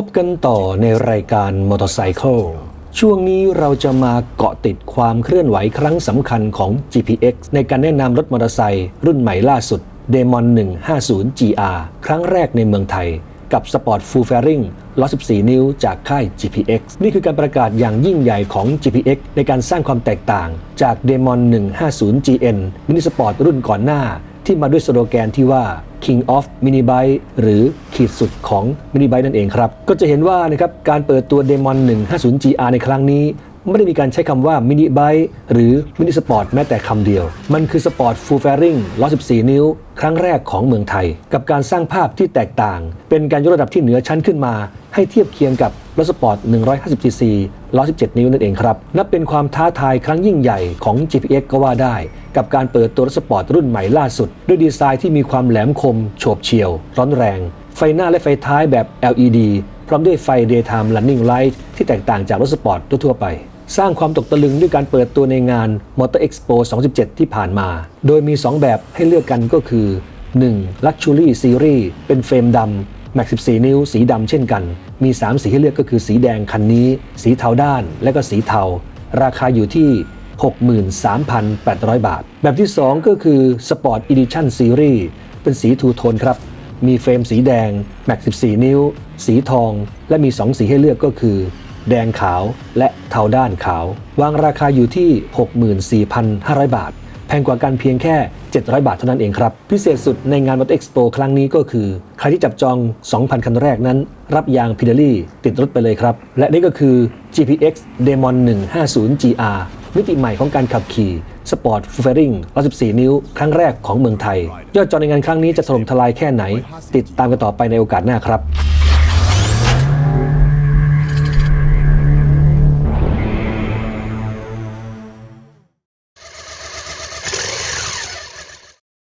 พบกันต่อในรายการมอเตอร์ไซค์ช่วงนี้เราจะมาเกาะติดความเคลื่อนไหวครั้งสำคัญของ GPX ในการแนะนำรถมอเตอร์ไซค์รุ่นใหม่ล่าสุด Demon 150 GR ครั้งแรกในเมืองไทย กับ Sport Full Fairing 114 นิ้วจากค่าย GPX นี่คือการประกาศอย่างยิ่งใหญ่ของ GPX ในการสร้างความแตกต่างจาก Demon 150 GN มินิสปอร์ตรุ่นก่อนหน้า ที่มาด้วยสโลแกนที่ว่า King of Mini Bike หรือขีดสุดของ Mini Byte นั่นเองครับ ก็จะเห็นว่านะครับการเปิดตัว Demon 150 GR ในครั้งนี้ ไม่ได้มีการใช้คำว่า Mini Bike หรือ Mini Sport แม้แต่คำเดียว มันคือ Sport Full Fairing 114 นิ้ว ครั้งแรกของเมืองไทย กับการสร้างภาพที่แตกต่าง เป็นการยกระดับที่เหนือชั้นขึ้นมา ให้เทียบเคียงกับรถสปอร์ต 150 cc 117 นิ้วนั่นเองครับ นับเป็นความท้าทายครั้งยิ่งใหญ่ของ GPX ก็ว่าได้ กับการเปิดตัวรถสปอร์ตรุ่นใหม่ล่าสุด ด้วยดีไซน์ที่มีความแหลมคม โฉบเฉี่ยว ร้อนแรง ไฟหน้าและไฟท้ายแบบ LED พร้อมด้วยไฟ Daytime Running Light ที่แตกต่างจากรถสปอร์ตทั่วไป สร้างความตกตะลึงด้วยการเปิดตัวในงาน Motor Expo 27 ที่ผ่านมา โดยมี 2 แบบให้เลือกกันก็คือ 1. Luxury Series เป็นเฟรมดำแม็ก14 นิ้ว สีดำเช่นกัน มี 3 สีให้เลือกก็คือสีแดงคันนี้ สีเทาด้านและก็สีเทา ราคาอยู่ที่ 63,800 บาท แบบที่ 2 ก็คือ Sport Edition Series เป็นสีทูโทนครับ มีเฟรมสีแดงแม็ก14 นิ้ว สีทอง และมี 2 สีให้เลือกก็คือ แดงขาวและเทาด้านขาว วางราคาอยู่ที่ 64,500 บาท แพงกว่ากันเพียงแค่ 700 บาทเท่านั้นเองครับ พิเศษสุดในงาน Motor Expo ครั้งนี้ก็คือ ใครที่จับจอง 2,000 คันแรกนั้น รับยางพิเดลี่ติดรถไปเลยครับ และนี่ก็คือ GPX Demon 150 GR มิติใหม่ของการขับขี่สปอร์ตฟูเฟริง114 นิ้ว ครั้งแรกของเมืองไทย ยอดจองในงานครั้งนี้จะถล่มทลายแค่ไหน ติดตามกันต่อไปในโอกาสหน้าครับ